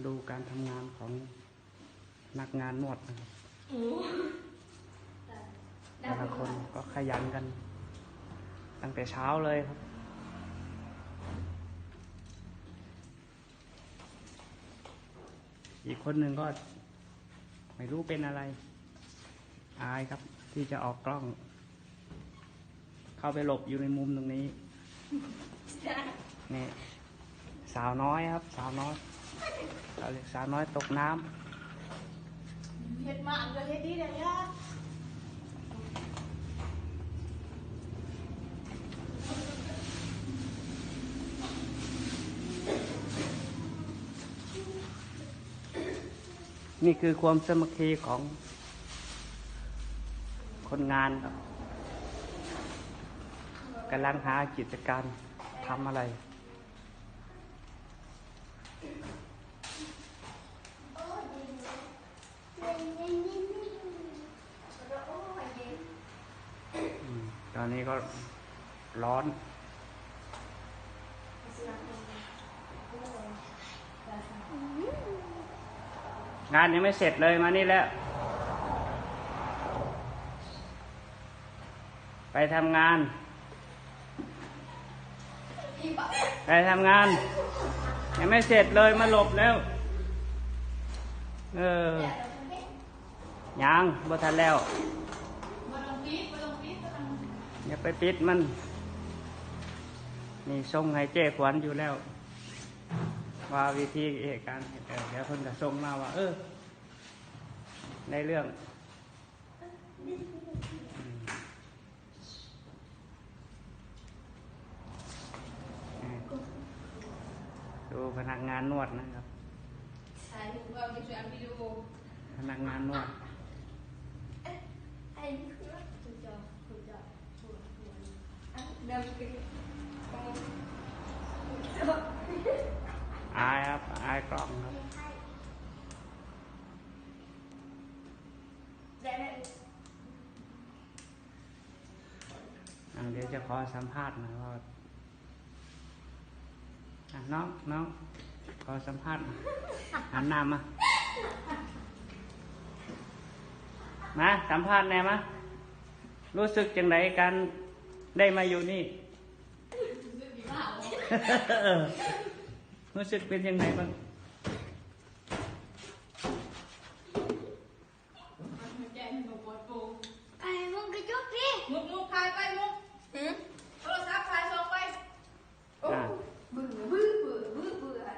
มาดูการทำงานของพนักงานนวดนะครับแต่ละคนก็ขยันกัน ตั้งแต่เช้าเลยครับ อีกคนหนึ่งก็ ไม่รู้เป็นอะไร อายครับ ที่จะออกกล้อง เข้าไปหลบอยู่ในมุมตรงนี้นี่สาวน้อยครับ สาวน้อย เราเรียกสาวน้อยตกน้ำเฮ็ดมาอันก็เฮ็ดดีเลยย่านี่คือความสามัคคีของคนงานครับกำลังหากิจการทำอะไร อนนี้ก็ร้อนงานยังไม่เสร็จเลยมานี่แล้ว ไปทำงาน ไปทำงาน ยังไม่เสร็จเลยมาหลบแล้ว เออยังบ่ทันแล้ว มาลงปี๊ดมาลงปี๊ดมาลง อย่าไปปิดมัน นี่ส่งให้เจ้ขวัญอยู่แล้ว ว่าวิธีเหตุการณ์เออเดี๋ยวเพิ่นก็ส่งมาว่า เออ ในเรื่องอืมเออดูพนักงานนวดนะครับถ่ายรูปเอาไปช่วยอันวิดีโอพนักงานนวด ไอ้คือคุณจอคุณจอคุณคุณ อะเดินไอายครับ อายกล้องครับได้ไหมอ่าเดี๋ยวจะขอสัมภาษณ์หนะว่าน้องน้องขอสัมภาษณ์หันหน้ามา มา สัมภาษณ์แน่มารู้สึกจังไดการ ได้มาอยู่นี่เออรู้สึกเป็นยังไงบ้างแกให้หนูปวดปูไอ้มึงก็จุ๊บพี่มุกมุกถ่ายไปมุกหืมโทรศัพท์ถ่ายส่งไปโอ้อะ เบื่อเบื่อเบื่อเบื่อเบื่อ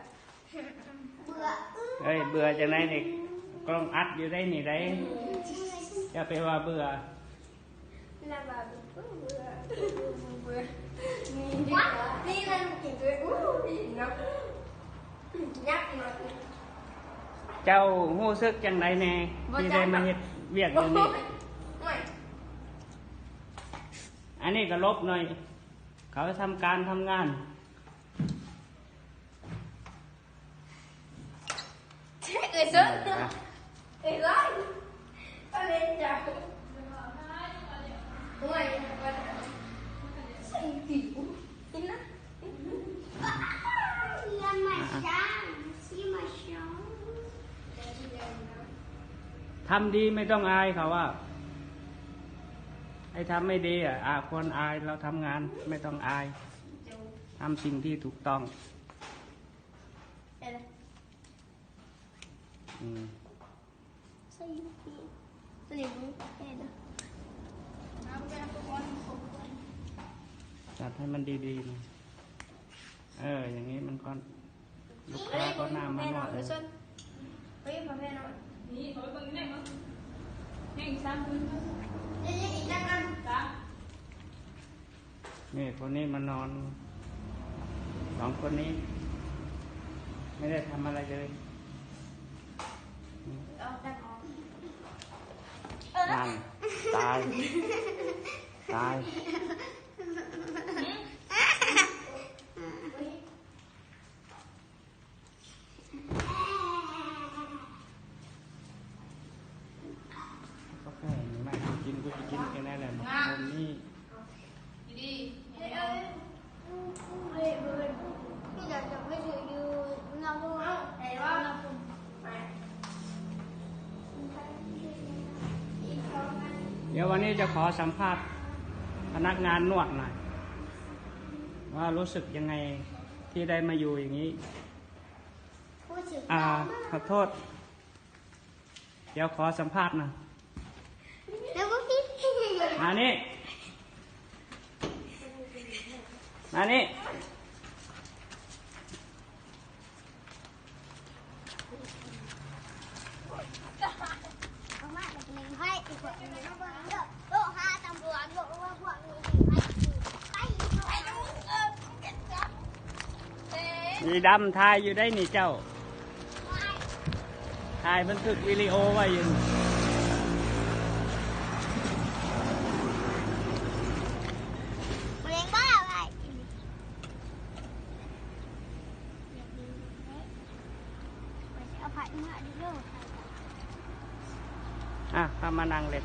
เบื่ออื้อเอ้ยเบื่อจังไดนี่กล้องอัดอยู่ได้นี่ได้อย่าไปว่าเบื่อ แล้วแบบเบื่อเบื่อเบื่อนี่ดีกว่านี่นั่นกินด้วยอู้ดีเนาะยักษ์เนาะเจ้าหู้สึกจังไดแน่ที่ได้มาเฮ็ดเวียกอยู่นี่ไม่อันนี้ก็ลบหน่อย เขาทำการทำงานเอ้ยซึเอ้ยไรอะไรจ้ะไม่ใส่ติ๋วนี่นะ อย่ามาช้าสิมาช้า ทำดีไม่ต้องอายเขาว่า ไอ้ทำไม่ดีอะอาควรอายเราทำงานไม่ต้องอายทำสิ่งที่ถูกต้องอืมใส่พี่ใส่มึงแค่นั้นจัดให้มันดีๆหน่อยเออ อย่างนี้มันก็ลูกค้าก็หน้ามันหน่อยเฮ้ยพ่อแม่ นอนนี่เขาไปเบิ่งนี่มั้งนี่อีกสามคืนเดี๋ยวอีกแล้วกันจ้ะนี่คนนี้มานอนสองคนนี้ ไม่ได้ทำอะไรเลยเอาแต่ของนั่นตายตายก็ ดี๋ยววันนี้จะขอสัมภาษณ์พนักงานนวดหน่อยว่ารู้สึกยังไงที่ได้มาอยู่อย่างนี้ พูดถึงอ่าขอโทษ เดี๋ยวขอสัมภาษณ์หน่อยแล้วก็พี่มานี่มานี่ เอามาเด็กหนึ่งให้อีกคนหนึ่งเอาไปเยอะโลห้าตำรวจโลว่าพวกนี้ให้ให้ให้ลูกเออเก็บจับเอ๊ะ มีดำทายอยู่ได้นี่เจ้าถ่ายบันทึกวิดีโอไว้อยู่เลี้ยงบ้าอะไรเอาผัดมาดิโล อะพามานั่งเล่น